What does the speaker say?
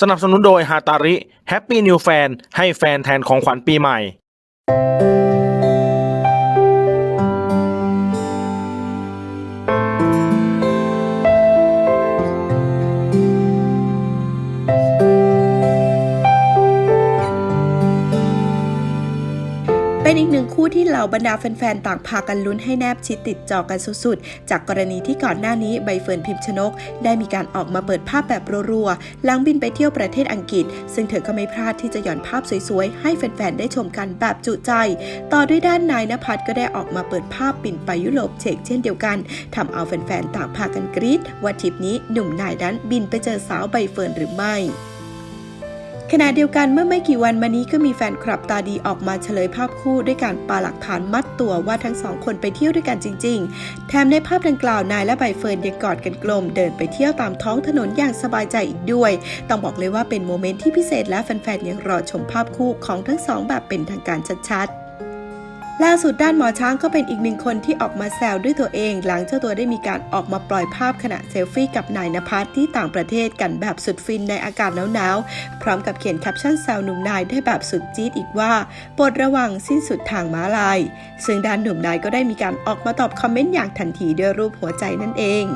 สนับสนุนโดยฮาตาริแฮปปี้นิวแฟนให้แฟนแทนของขวัญปีใหม่ เป็นอีกหนึ่งคู่ที่เหล่าบรรดาแฟนๆ ต่างพากันลุ้นให้แนบชิดติดจอกันสุดๆ จากกรณีที่ก่อนหน้านี้ใบเฟิร์นพิมพ์ชนก ได้มีการออกมาเปิดภาพแบบรัวๆ หลังบินไปเที่ยวประเทศอังกฤษ ซึ่งเธอก็ไม่พลาดที่จะหย่อนภาพสวยๆ ให้แฟนๆ ได้ชมกันแบบจุใจ ต่อด้วยด้านนายนภัสก็ได้ออกมาเปิดภาพบินไปยุโรปเชกเช่นเดียวกันทำเอาแฟนๆ ต่างพากันกรี๊ดว่าทริปนี้หนุ่มนายนั้นบินไปเจอสาวใบเฟิร์นหรือไม่ ขณะเดียวกันเมื่อไม่กี่วันมานี้ก็มีแฟนคลับตาดีออกมาเฉลยภาพคู่ด้วยการปาหลักฐานมัดตัวว่าทั้งสองคนไปเที่ยวด้วยกันจริง ๆ แถมในภาพดังกล่าวนายและใบเฟิร์นยังกอดกันกลม เดินไปเที่ยวตามท้องถนนอย่างสบายใจอีกด้วย ต้องบอกเลยว่าเป็นโมเมนต์ที่พิเศษและแฟนๆยังรอชมภาพคู่ของทั้งสองแบบเป็นทางการชัดๆ ล่าสุดด้านหมอช้างก็เป็นอีกหนึ่งคนที่ออกมาแซวด้วยตัวเอง หลังเจ้าตัวได้มีการออกมาปล่อยภาพขณะเซลฟี่กับนายนภัสที่ต่างประเทศกันแบบสุดฟินในอากาศหนาวๆพร้อมกับเขียนแคปชั่นแซวหนุ่มนายได้แบบสุดจี๊ดอีกว่าโปรดระวังสิ้นสุดทางม้าลาย ซึ่งด้านหนุ่มนายก็ได้มีการออกมาตอบคอมเมนต์อย่างทันทีด้วยรูปหัวใจนั่นเอง